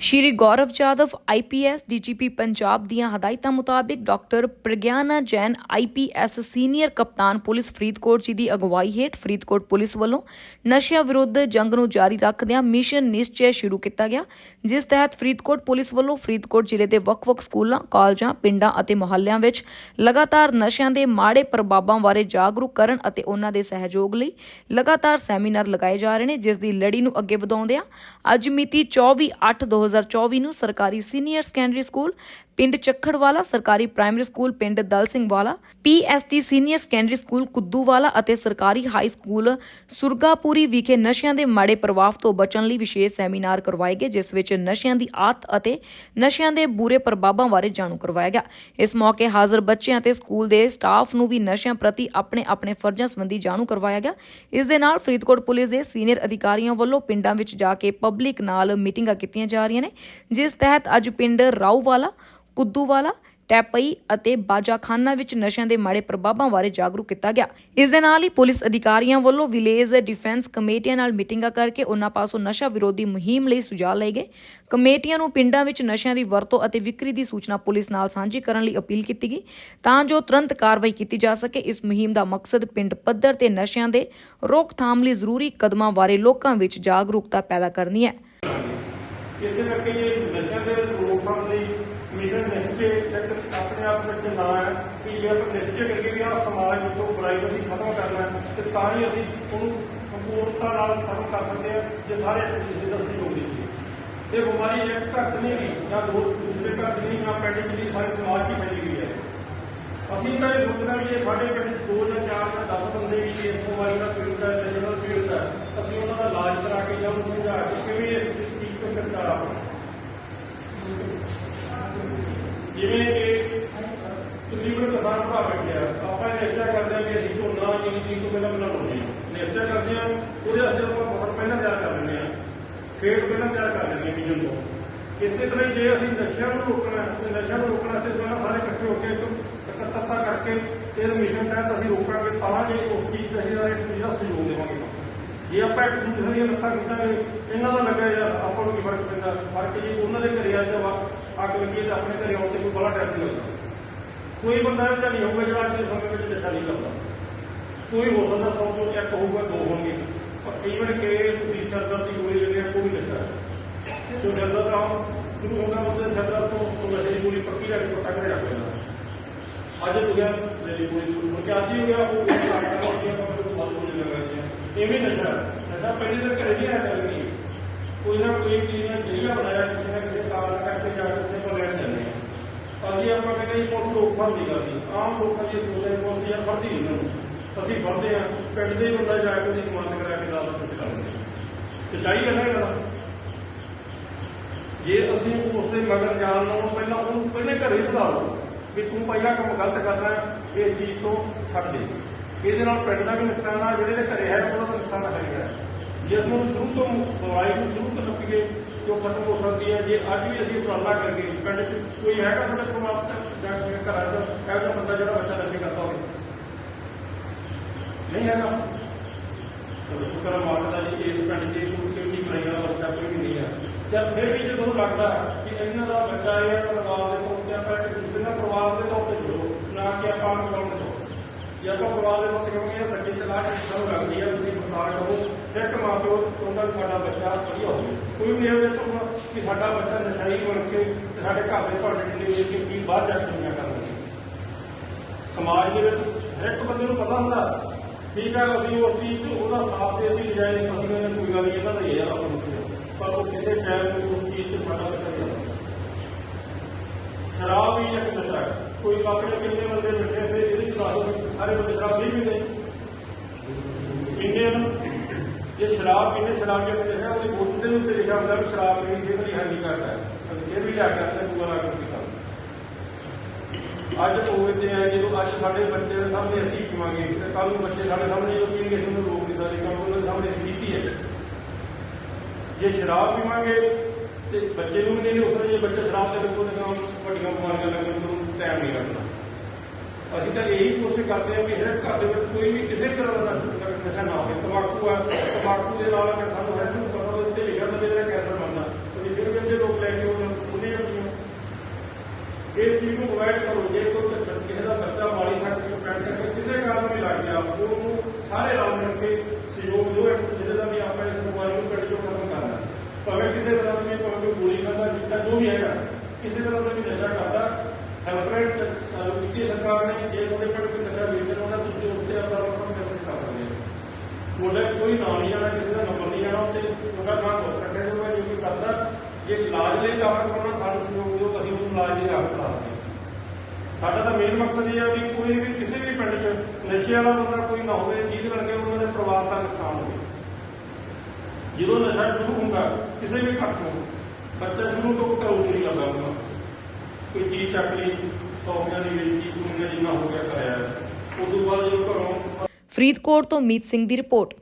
ਸ਼੍ਰੀ Gaurav Jadav IPS DGP Punjab ਦੀਆਂ ਹਦਾਇਤਾਂ ਮੁਤਾਬਿਕ doctor Pragyana Jain IPS senior ਕਪਤਾਨ ਪੁਲਿਸ ਫਰੀਦਕੋਟ ਜੀ ਦੀ ਅਗਵਾਈ ਹੇਠ ਫਰੀਦਕੋਟ ਪੁਲਿਸ ਵੱਲੋਂ ਨਸ਼ਿਆਂ ਵਿਰੁੱਧ ਜੰਗ ਨੂੰ ਜਾਰੀ ਰੱਖਦਿਆਂ ਮਿਸ਼ਨ ਨਿਸ਼ਚੈ ਸ਼ੁਰੂ ਕੀਤਾ ਗਿਆ ਜਿਸ ਤਹਿਤ ਫਰੀਦਕੋਟ ਪੁਲਿਸ ਵੱਲੋਂ ਫਰੀਦਕੋਟ ਜ਼ਿਲ੍ਹੇ ਦੇ ਵੱਖ-ਵੱਖ ਸਕੂਲਾਂ, ਕਾਲਜਾਂ, ਪਿੰਡਾਂ ਅਤੇ ਮੁਹੱਲਿਆਂ ਵਿੱਚ ਲਗਾਤਾਰ ਨਸ਼ਿਆਂ ਦੇ ਮਾੜੇ ਪ੍ਰਭਾਵਾਂ ਬਾਰੇ ਜਾਗਰੂਕ ਕਰਨ ਅਤੇ ਉਹਨਾਂ ਦੇ ਸਹਿਯੋਗ ਲਈ ਲਗਾਤਾਰ ਸੈਮੀਨਾਰ ਲਗਾਏ ਜਾ ਰਹੇ ਨੇ ਜਿਸ ਦੀ ਲੜੀ ਨੂੰ ਅੱਗੇ ਵਧਾਉਂਦਿਆਂ ਅੱਜ ਮਿਤੀ 24/8/2024 ਨੂੰ ਸਰਕਾਰੀ ਸੀਨੀਅਰ ਸੈਕੰਡਰੀ ਸਕੂਲ ਪਿੰਡ ਚੱਖੜਵਾਲਾ, ਸਰਕਾਰੀ ਪ੍ਰਾਇਮਰੀ ਸਕੂਲ ਪਿੰਡ Dal Singh Wala PST senior secondary school Kudduwala ਅਤੇ ਸਰਕਾਰੀ ਹਾਈ ਸਕੂਲ ਸੁਰਗਾਪੁਰੀ ਵਿਖੇ ਨਸ਼ਿਆਂ ਦੇ ਮਾੜੇ ਪ੍ਰਭਾਵ ਤੋਂ ਬਚਣ ਲਈ ਵਿਸ਼ੇਸ਼ ਸੈਮੀਨਾਰ ਕਰਵਾਏ ਗਏ, ਜਿਸ ਵਿੱਚ ਨਸ਼ਿਆਂ ਦੀ ਆਤ ਅਤੇ ਨਸ਼ਿਆਂ ਦੇ ਬੁਰੇ ਪ੍ਰਭਾਵਾਂ ਬਾਰੇ ਜਾਣੂ ਕਰਵਾਇਆ ਗਿਆ। ਇਸ ਮੌਕੇ ਹਾਜ਼ਰ ਬੱਚਿਆਂ ਅਤੇ ਸਕੂਲ ਦੇ ਸਟਾਫ ਨੂੰ ਵੀ ਨਸ਼ਿਆਂ ਪ੍ਰਤੀ ਆਪਣੇ ਆਪਣੇ ਫਰਜ਼ਾਂ ਸੰਬੰਧੀ ਜਾਣੂ ਕਰਵਾਇਆ ਗਿਆ। ਇਸ ਦੇ ਨਾਲ ਫਰੀਦਕੋਟ ਪੁਲਿਸ ਦੇ ਸੀਨੀਅਰ ਅਧਿਕਾਰੀਆਂ ਵੱਲੋਂ ਪਿੰਡਾਂ ਵਿੱਚ ਜਾ ਕੇ ਪਬਲਿਕ ਨਾਲ ਮੀਟਿੰਗਾਂ ਕੀਤੀਆਂ ਜਾ ਰਹੀਆਂ ਨੇ, ਜਿਸ ਤਹਿਤ ਅੱਜ ਪਿੰਡ ਰਾਊਵਾਲਾ ਕੁੱਦੂਵਾਲਾ ਟੈਪਈ ਅਤੇ ਬਾਜਾਖਾਨਾ ਵਿੱਚ ਨਸ਼ਿਆਂ ਦੇ ਮਾੜੇ ਪ੍ਰਭਾਵਾਂ ਬਾਰੇ ਜਾਗਰੂਕ ਕੀਤਾ ਗਿਆ। ਇਸ ਦੇ ਨਾਲ ਹੀ ਪੁਲਿਸ ਅਧਿਕਾਰੀਆਂ ਵੱਲੋਂ ਵਿਲੇਜ ਡਿਫੈਂਸ ਕਮੇਟੀਆਂ ਨਾਲ ਮੀਟਿੰਗਾਂ ਕਰਕੇ ਉਹਨਾਂ ਪਾਸੋਂ ਨਸ਼ਾ ਵਿਰੋਧੀ ਮੁਹਿੰਮ ਲਈ ਸੁਝਾਅ ਲਏ ਗਏ। ਕਮੇਟੀਆਂ ਨੂੰ ਪਿੰਡਾਂ ਵਿੱਚ ਨਸ਼ਿਆਂ ਦੀ ਵਰਤੋਂ ਅਤੇ ਵਿਕਰੀ ਦੀ ਸੂਚਨਾ ਪੁਲਿਸ ਨਾਲ ਸਾਂਝੀ ਕਰਨ ਲਈ ਅਪੀਲ ਕੀਤੀ ਗਈ ਤਾਂ ਜੋ ਤੁਰੰਤ ਕਾਰਵਾਈ ਕੀਤੀ ਜਾ ਸਕੇ। ਇਸ ਮੁਹਿੰਮ ਦਾ ਮਕਸਦ ਪਿੰਡ ਪੱਧਰ ਤੇ ਨਸ਼ਿਆਂ ਦੇ ਰੋਕਥਾਮ ਲਈ ਜ਼ਰੂਰੀ ਕਦਮਾਂ ਬਾਰੇ ਲੋਕਾਂ ਵਿੱਚ ਜਾਗਰੂਕਤਾ ਪੈਦਾ ਕਰਨੀ ਹੈ। ਇਸੇ ਕਰਕੇ ਇਹ ਨਸ਼ਿਆਂ ਦੇ ਰੋਕਥਾਮ ਲਈ ਮਿਸ਼ਨ ਨਿਸ਼ਚੇ ਇੱਕ ਆਪਣੇ ਆਪ ਵਿੱਚ ਨਾ ਹੈ ਕਿ ਜੇ ਆਪਾਂ ਨਿਸ਼ਚੇ ਕਰੀਏ ਵੀ ਆਹ ਸਮਾਜ ਵਿੱਚੋਂ ਬੁਰਾਈ ਨੂੰ ਅਸੀਂ ਖਤਮ ਕਰਨਾ ਹੈ, ਤੇ ਤਾਂ ਹੀ ਅਸੀਂ ਉਹਨੂੰ ਸੰਪੂਰਨਤਾ ਨਾਲ ਖਤਮ ਕਰ ਸਕਦੇ ਹਾਂ, ਜੇ ਸਾਰੇ ਇੱਕ ਦੂਜੇ ਦਾ ਸਹਿਯੋਗ ਦੇਈਏ ਇਹ ਬਿਮਾਰੀ ਇੱਕ ਘਰ ਨਹੀਂ ਗਈ ਜਾਂ ਦੋ ਦੂਸਰੇ ਘਰ ਨਹੀਂ, ਜਾਂ ਪਿੰਡ 'ਚ ਸਾਰੇ ਸਮਾਜ 'ਚ ਫੈਲੀ ਗਈ ਹੈ। ਅਸੀਂ ਤਾਂ ਇਹ ਸੋਚਣਾ ਵੀ ਇਹ ਸਾਡੇ ਪਿੰਡ 'ਚ ਜਾਂ ਚਾਰ ਜਾਂ 10 ਬੰਦੇ ਵੀ ਇਸ ਬਿਮਾਰੀ ਦਾ ਪੀੜਤ ਹੈ ਜਾਂ ਪੀੜਤ ਹੈ, ਅਸੀਂ ਉਹਨਾਂ ਦਾ ਇਲਾਜ ਕਰਾ ਕੇ ਜਾਂ ਉਹਨੂੰ ਸਮਝਾ ਕੇ ਕਿਵੇਂ ਇਸ ਚੀਜ਼ ਤੋਂ ਛੁਟਕਾਰਾ ਪਾਉਣਾ ਜਿਵੇਂ ਕਿ ਤਕਰੀਬਨ ਕਿਸਾਨ ਭਰਾ ਬੈਠਿਆ ਆਪਾਂ ਨਿਸ਼ਚਾ ਕਰਦੇ ਹਾਂ ਕਿ ਅਸੀਂ ਝੋਨਾ ਜਿਹੜੀ ਚੀਜ਼ ਤੋਂ ਪਹਿਲਾਂ ਬਣਾਉਣੀ ਹੈ। ਨਿਸ਼ਚਾ ਕਰਦੇ ਹਾਂ, ਉਹਦੇ ਵਾਸਤੇ ਆਪਾਂ ਬਹੁਤ ਪਹਿਲਾਂ ਤਿਆਰ ਕਰ ਲੈਂਦੇ ਹਾਂ। ਖੇਤ ਪਹਿਲਾਂ ਤਿਆਰ ਕਰ ਲੈਂਦੇ ਹਾਂ ਬੀਜਣ ਤੋਂ। ਇਸੇ ਤਰ੍ਹਾਂ ਜੇ ਅਸੀਂ ਨਸ਼ਿਆਂ ਨੂੰ ਰੋਕਣਾ ਤੇ ਨਸ਼ਿਆਂ ਨੂੰ ਰੋਕਣਾ ਤੇ ਪਹਿਲਾਂ ਸਾਰੇ ਇਕੱਠੇ ਹੋ ਕੇ ਇੱਕ ਇਕੱਤਰਤਾ ਕਰਕੇ ਤੇ ਇਹ ਮਿਸ਼ਨ ਤਹਿਤ ਅਸੀਂ ਰੋਕਾਂਗੇ ਤਾਂ ਜੇ ਉਸ ਚੀਜ਼ ਦਾ ਅਸੀਂ ਇੱਕ ਦੂਜੇ ਦਾ ਸਹਿਯੋਗ ਦੇਵਾਂਗੇ। ਜੇ ਆਪਾਂ ਇੱਕ ਦੂਜੇ ਦੀਆਂ ਲੱਤਾਂ ਖਿੱਚਾਂਗੇ ਇਹਨਾਂ ਦਾ ਲੱਗਿਆ ਯਾਰ ਆਪਾਂ ਨੂੰ ਕੀ ਫ਼ਰਕ ਪੈਂਦਾ, ਫ਼ਰਕ ਜੀ ਉਹਨਾਂ ਦੇ ਘਰੇ ਆ ਜਾ ਅੱਗ ਲੱਗੀ ਤੇ ਆਪਣੇ ਘਰੇ ਆਉਣ ਤੇ ਕੋਈ ਬੜਾ ਟਾਈਮ ਨਹੀਂ ਲੱਗਦਾ ਕੋਈ ਬੰਦਾ ਇਹ ਨਹੀਂ ਹੋਊਗਾ ਜਿਹੜਾ ਅੱਜ ਦੇ ਸਮੇਂ ਵਿੱਚ ਨਸ਼ਾ ਨਹੀਂ ਕਰਦਾ। ਕੋਈ ਹੋ ਸਕਦਾ ਸੌ ਤੋਂ ਇੱਕ ਹੋਊਗਾ, ਦੋ ਹੋਣਗੇ। ਪਰ ਈਵਨ ਕਿ ਤੁਸੀਂ ਸਰਦਰ ਦੀ ਗੋਲੀ ਜਿਹੜੀ ਹੈ ਕੋਈ ਨਸ਼ਾ ਹੈ ਜੋ ਜਲਦਾ ਤਾਂ ਸ਼ੁਰੂ ਹੁੰਦਾ ਉਹਦੇ ਸਰਦਰ ਤੋਂ ਉਹ ਨਸ਼ੇ ਦੀ ਗੋਲੀ ਪੱਕੀ ਰੱਖ ਕੇ ਟੱਕਰੇ ਰੱਖ ਲੈਂਦਾ ਅੱਜ ਹੋ ਗਿਆ ਮੇਰੀ ਗੋਲੀ ਸ਼ੁਰੂ ਕਿ ਅੱਜ ਹੀ ਹੋ ਗਿਆ ਉਹ ਗੋਲੀ ਲੱਗ ਗਿਆ ਉਹ ਆਪਾਂ ਨੂੰ ਬਹੁਤ ਗੋਲੀ ਲੱਗ ਰਹੀ ਹੈ ਇਵੇਂ ਨਸ਼ਾ ਨਸ਼ਾ ਪਹਿਲੇ ਤਾਂ ਘਰੇ ਨਹੀਂ ਆਇਆ ਕਰਨੀ ਕੋਈ ਨਾ ਕੋਈ ਚੀਜ਼ ਨੇ ਜਰੀਆ ਬਣਾਇਆ ਕਿਸੇ ਨਾ ਕਿਸੇ ਕਾਰਨ ਕਰਕੇ ਜਾ ਕੇ ਉੱਥੇ ਤੋਂ ਲੈਣ ਜਾਂਦੇ ਆ ਅਸੀਂ ਆਪਾਂ ਕਹਿੰਦੇ ਨਹੀਂ। ਕਰਦੀ ਆਮ ਲੋਕਾਂ ਦੀ ਸੋਚਦੇ ਪੁਲਿਸ ਯਾਰ ਫੜਦੀ ਨਹੀਂ ਨੂੰ ਅਸੀਂ ਫੜਦੇ ਆ ਪਿੰਡ ਦੇ ਬੰਦਾ ਜਾ ਕੇ ਉਹਦੀ ਜ਼ਮਾਨਤ ਕਰਾ ਕੇ ਦਾਦਾ ਕੁਛ ਕਰਦੇ ਸੱਚਾਈ ਹੈ ਨਾ ਗੱਲ? ਜੇ ਅਸੀਂ ਉਸ ਦੇ ਮਗਰ ਜਾਣ ਨਾਲੋਂ ਪਹਿਲਾਂ ਉਹਨੂੰ ਪਹਿਲੇ ਘਰੇ ਹੀ ਲਓ ਵੀ ਤੂੰ ਪਹਿਲਾ ਕੰਮ ਗਲਤ ਕਰਨਾ ਹੈ, ਇਸ ਚੀਜ਼ ਤੋਂ ਛੱਡ ਦੇ। ਇਹਦੇ ਨਾਲ ਪਿੰਡ ਦਾ ਵੀ ਨੁਕਸਾਨ ਆ, ਜਿਹੜੇ ਦੇ ਘਰੇ ਹੈ, ਉਹਦਾ ਨੁਕਸਾਨ ਹੈਗਾ। ਜੇ ਅਸੀਂ ਉਹਨੂੰ ਸ਼ੁਰੂ ਤੋਂ ਦਵਾਈ ਨੂੰ ਸ਼ੁਰੂ ਤੋਂ ਲੱਪੀਏ ਤੇ ਖਤਮ ਹੋ ਸਕਦੀ ਹੈ। ਜੇ ਅੱਜ ਵੀ ਅਸੀਂ ਉਪਰਾਲਾ ਕਰਕੇ ਪਿੰਡ 'ਚ ਕੋਈ ਹੈਗਾ ਤੁਹਾਡੇ ਪਰਿਵਾਰ ਦਾ ਜਾਂ ਕੋਈ ਘਰਾਂ 'ਚ ਇਹੋ ਜਿਹਾ ਬੰਦਾ ਜਿਹੜਾ ਬੱਚਾ ਨਸ਼ੇ ਕਰਦਾ ਹੋਵੇ। ਨਹੀਂ ਹੈਗਾ। ਚਲੋ ਸ਼ੁਕਰ ਹੈ ਮਾਲਕ ਦਾ ਜੀ, ਇਸ ਪਿੰਡ 'ਚ ਕੋਈ ਕਿਸੇ ਬਣਾਈ ਵਾਲਾ ਬੱਚਾ ਕੋਈ ਨਹੀਂ ਹੈ ਜਦ ਫਿਰ ਵੀ ਜੇ ਤੁਹਾਨੂੰ ਲੱਗਦਾ ਕਿ ਇਹਨਾਂ ਦਾ ਬੱਚਾ ਇਹ ਪਰਿਵਾਰ ਦੇ ਤੌਰ ਤੇ ਆਪਾਂ ਇੱਕ ਦੂਜੇ ਨਾਲ ਪਰਿਵਾਰ ਦੇ ਤੌਰ ਤੇ ਜੁੜੋ, ਨਾ ਕਿ ਆਪਾਂ ਨੂੰ ਕਰਾਉਣ ਤੋਂ। ਜੇ ਆਪਾਂ ਪਰਿਵਾਰ ਦੇ ਤੌਰ ਤੇ ਕਹਾਂਗੇ ਬੱਚੇ ਚਲਾ ਕੇ ਸਾਨੂੰ ਲੱਗਦੀ ਹੈ ਤੁਸੀਂ ਬਰਦਾਸ਼ਤ ਕਰੋ ਇੱਕ ਮਾਂ ਪਿਓ ਚਾਹੁੰਦਾ ਕਿ ਸਾਡਾ ਬੱਚਾ ਵਧੀਆ ਹੋਵੇ। ਕੋਈ ਵੀ ਇਹੋ ਜਿਹਾ ਚਾਹੁੰਦਾ ਕਿ ਸਾਡਾ ਬੱਚਾ ਨਸ਼ਾਈ ਬਣ ਕੇ ਤੇ ਸਾਡੇ ਘਰ ਦੇ ਤੁਹਾਡੇ ਢਿੱਲੇ ਹੋ ਕੇ ਕੀ ਬਾਹਰ ਜਾ ਕੇ ਦੁਨੀਆ ਕਰਨਗੇ ਸਮਾਜ ਦੇ ਵਿੱਚ ਹਰ ਇੱਕ ਬੰਦੇ ਨੂੰ ਪਤਾ ਹੁੰਦਾ, ਠੀਕ ਹੈ, ਅਸੀਂ ਉਸ ਚੀਜ਼ 'ਚ ਉਹਦਾ ਸਾਥ ਦੇ ਅਸੀਂ ਜਾਇਜ਼ ਅਸੀਂ ਕਹਿੰਦੇ ਕੋਈ ਗੱਲ ਨਹੀਂ, ਇਹਨਾਂ ਦਾ ਹੀ ਹੈ, ਆਪਾਂ ਨੂੰ ਪਰ ਉਹ ਕਿਸੇ ਟਾਈਮ ਉਸ ਚੀਜ਼ 'ਚ ਸਾਡਾ ਬੱਚਾ ਨਹੀਂ ਆਉਂਦਾ। ਸ਼ਰਾਬ ਵੀ ਇੱਕ ਨਸ਼ਾ ਹੈ। ਕੋਈ ਆਪਣੇ ਕਿੰਨੇ ਬੰਦੇ ਬੈਠੇ ਤੇ ਇਹਦੇ ਚ ਦੱਸੋ ਸਾਰੇ ਬੰਦੇ ਸ਼ਰਾਬ ਨਹੀਂ ਪੀਂਦੇ ਪੀਂਦੇ ਜੇ ਸ਼ਰਾਬ ਪੀਂਦੇ ਸ਼ਰਾਬ ਜੇ ਲਿਖਿਆ ਉਹਦੀ ਬੋਤਲ ਦੇ ਉੱਤੇ ਲਿਖਿਆ ਹੁੰਦਾ ਵੀ ਸ਼ਰਾਬ ਪੀਣੀ ਸਿਹਤ ਲਈ ਹਾਨੀਕਾਰਕ ਹੈ ਅਸੀਂ ਇਹ ਵੀ ਲਿਆ ਕੇ ਆਪਣੇ ਦੂਆ ਲਾ ਕੇ ਪੀਤਾ ਅੱਜ ਸੋਚਦੇ ਆ ਜਦੋਂ ਅੱਜ ਸਾਡੇ ਬੱਚੇ ਦੇ ਸਾਹਮਣੇ ਅਸੀਂ ਪੀਵਾਂਗੇ ਤੇ ਕੱਲ ਨੂੰ ਬੱਚੇ ਸਾਡੇ ਸਾਹਮਣੇ ਜੋ ਪੀਣਗੇ ਅਸੀਂ ਉਹਨੂੰ ਰੋਕ ਨਹੀਂ ਸਕਦੇ ਕਿਉਂਕਿ ਉਹਨਾਂ ਦੇ ਸਾਹਮਣੇ ਅਸੀਂ ਪੀਤੀ ਹੈ ਜੇ ਸ਼ਰਾਬ ਪੀਵਾਂਗੇ ਤੇ ਬੱਚੇ ਨੂੰ ਵੀ ਨਹੀਂ ਉਸ ਜੇ ਬੱਚੇ ਸ਼ਰਾਬ ਦੇ ਲੱਗੋ ਤਾਂ ਵੱਡੀਆਂ ਬਿਮਾਰੀਆਂ ਲੱਗਣ ਨੂੰ ਟਾਈਮ ਨਹੀਂ ਲੱਗਣਾ ਅਸੀਂ ਤਾਂ ਇਹੀ ਕੋਸ਼ਿਸ਼ ਕਰਦੇ ਹਾਂ ਵੀ ਹਰ ਘਰ ਦੇ ਵਿੱਚ ਕੋਈ ਵੀ ਕਿਸੇ ਤਰ੍ਹਾਂ ਦਾ ਨਸ਼ਾ- ਨਸ਼ਾ ਨਾ ਹੋਵੇ। ਤੰਬਾਕੂ ਆ, ਤੰਬਾਕੂ ਦੇ ਨਾਲ ਅਗਰ ਸਾਨੂੰ ਹਰ ਨੂੰ ਪਤਾ, ਉਹਦੇ ਤੇ ਲਿਖਿਆ ਹੁੰਦਾ ਜਿਹੜਾ ਕੈਂਸਰ ਬਣਦਾ। ਤੇ ਫਿਰ ਵੀ ਜੇ ਲੋਕ ਲੋਕ ਲੈ ਕੇ ਉਹਨਾਂ ਨੂੰ ਉਹਨੇ ਆਪਣੀਆਂ ਇਹ ਚੀਜ਼ ਨੂੰ ਅਵੋਇਡ ਕਰੋ, ਜੇ ਕੋਈ ਬੱਚਾ- ਕਿਸੇ ਦਾ ਬੱਚਾ ਵਾਲੀ ਖੱਟ ਕੇ ਪੈਣ ਕਰਕੇ ਕਿਸੇ ਕਾਰਨ ਵੀ ਲੱਗ ਗਿਆ ਉਹਨੂੰ ਸਾਰੇ ਰਲ ਮਿਲ ਕੇ ਸਹਿਯੋਗ ਦਿਓ, ਇੱਕ ਦੂਜੇ ਦਾ ਵੀ ਆਪਾਂ ਇਸ ਬਿਮਾਰੀ ਨੂੰ ਪਿੰਡ ਚੋਂ ਖਤਮ ਕਰਨਾ ਭਾਵੇਂ ਕਿਸੇ ਤਰ੍ਹਾਂ ਦੀ ਭਾਵੇਂ ਕੋਈ ਗੋਲੀ ਖਾਂਦਾ ਜਿੱਦਾਂ ਜੋ ਵੀ ਹੈਗਾ, ਕਿਸੇ ਤਰ੍ਹਾਂ ਦਾ ਵੀ ਨਸ਼ਾ ਕਰਦਾ ਹੈਲਪਲਾਈਨ ਕੀਤੀ ਸਰਕਾਰ ਨੇ ਜੇ ਉਹਦੇ ਪਿੰਡ ਕੋਈ ਨਸ਼ਾ ਵੇਚਣ ਉਹਨਾਂ ਤੁਸੀਂ ਉਸ ਤੇ ਆਪਣਾ ਰਕਮ ਮੈਸੇਜ ਕਰ ਸਕਦੇ ਹੋ ਤੁਹਾਡੇ ਨਹੀਂ ਆਣਾ ਕਿਸੇ ਦਾ ਨੰਬਰ ਨਹੀਂ ਆਣਾ ਉੱਤੇ ਤੁਹਾਡਾ ਨਾਮ ਹੋ ਰੱਖਿਆ ਜਾਊਗਾ, ਜੋ ਵੀ ਕਰਦਾ, ਜੇ ਇਲਾਜ ਲਈ ਦਾਖਲ ਕਰਾਉਣਾ ਸਾਨੂੰ ਸਹਿਯੋਗ ਦਿਓ ਅਸੀਂ ਉਹਨੂੰ ਇਲਾਜ ਲਈ ਦਾਖਲ ਕਰਾ ਸਾਡਾ ਤਾਂ ਮੇਨ ਮਕਸਦ ਇਹ ਆ ਵੀ ਕੋਈ ਵੀ, ਕਿਸੇ ਵੀ ਪਿੰਡ 'ਚ ਨਸ਼ੇ ਵਾਲਾ ਬੰਦਾ ਕੋਈ ਨਾ ਹੋਵੇ, ਜਿਹਦੇ ਕਰਕੇ ਉਹਨਾਂ ਦੇ ਪਰਿਵਾਰ ਦਾ ਨੁਕਸਾਨ ਹੋਵੇ। ਜਦੋਂ ਨਸ਼ਾ ਸ਼ੁਰੂ ਹੁੰਦਾ, ਕਿਸੇ ਵੀ ਘਰ ਤੋਂ, ਬੱਚਾ ਸ਼ੁਰੂ ਤੋਂ ਘਰੋਂ ਨਹੀਂ ਲੱਗਾ ਹੁੰਦਾ। ਕੋਈ ਚੀਜ਼ ਚੱਕ ਲਈ ਸੌਂਪਿਆਂ ਦੀ ਵੇਚੀ ਕੋਈ ਜਿੰਨਾ ਹੋ ਗਿਆ ਕਰਾਇਆ। ਉਸ ਤੋਂ ਬਾਅਦ ਜਦੋਂ ਘਰੋਂ ਫਰੀਦਕੋਟ ਤੋਂ ਮੀਤ ਸਿੰਘ ਦੀ ਰਿਪੋਰਟ।